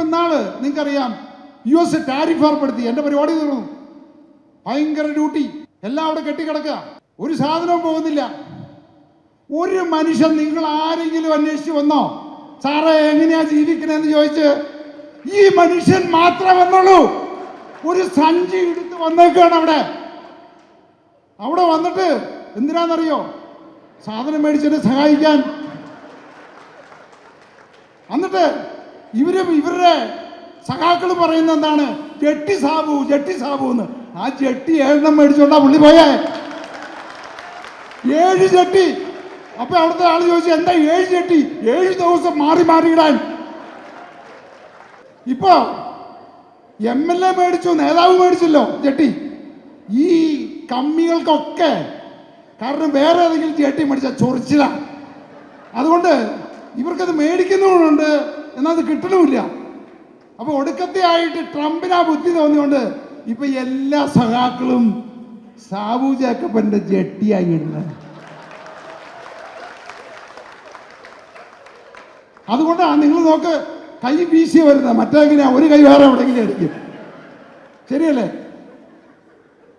ഇപ്പൊ ഇന്നാൾ നിങ്ങൾക്കറിയാം യു എസ് ടാരിഫ് ഏർപ്പെടുത്തി. എന്റെ പരിപാടി തീർന്നു. ഭയങ്കര ഡ്യൂട്ടി എല്ലാം അവിടെ കെട്ടിക്കിടക്കുക. ഒരു സാധനവും പോകുന്നില്ല. ഒരു മനുഷ്യൻ നിങ്ങൾ ആരെങ്കിലും അന്വേഷിച്ച് വന്നോ? സാറേ എങ്ങനെയാ ജീവിക്കണെന്ന് ചോദിച്ച് ഈ മനുഷ്യൻ മാത്രം വന്നുള്ളൂ. ഒരു സഞ്ചി എടുത്ത് വന്നേക്കാണ് അവിടെ. അവിടെ വന്നിട്ട് എന്തിനാണെന്നറിയോ? സാധനം മേടിച്ചിട്ട് സഹായിക്കാൻ. എന്നിട്ട് ഇവർ ഇവരുടെ സഖാക്കൾ പറയുന്ന എന്താണ്? ജട്ടി സാബു ജട്ടി സാബു എന്ന്. ആ ജട്ടി ഏഴെണ്ണം മേടിച്ചോണ്ടാ പുള്ളി പോയേ. ഏഴ് ജെട്ടി. അപ്പൊ അവിടുത്തെ ആൾ ചോദിച്ചു എന്താ ഏഴ് ജെട്ടി? ഏഴ് ദിവസം മാറി മാറിയിടാൻ. ഇപ്പൊ എം എൽ എ മേടിച്ചു നേതാവ് മേടിച്ചല്ലോ ജെട്ടി. ഈ കമ്മികൾക്കൊക്കെ കാരണം വേറെ ഏതെങ്കിലും ജെട്ടി മേടിച്ച ചൊറിച്ചില. അതുകൊണ്ട് ഇവർക്കത് മേടിക്കുന്നതുകൊണ്ട് എന്നാൽ അത് കിട്ടണമില്ല. അപ്പൊ ഒടുക്കത്തെ ആയിട്ട് ട്രംപിന് ആ ബുദ്ധി തോന്നിയോണ്ട് ഇപ്പൊ എല്ലാ സഖാക്കളും സാബു ജേക്കബിന്റെ ജെട്ടിയായി ഇടുന്നത്. അതുകൊണ്ടാണ് നിങ്ങൾ നോക്ക് കൈ വീശി വരുന്നത് മറ്റേങ്ങനെയാ ഒരു കൈ വേറെ എവിടെയെങ്കിലും അടിക്കും ശരിയല്ലേ?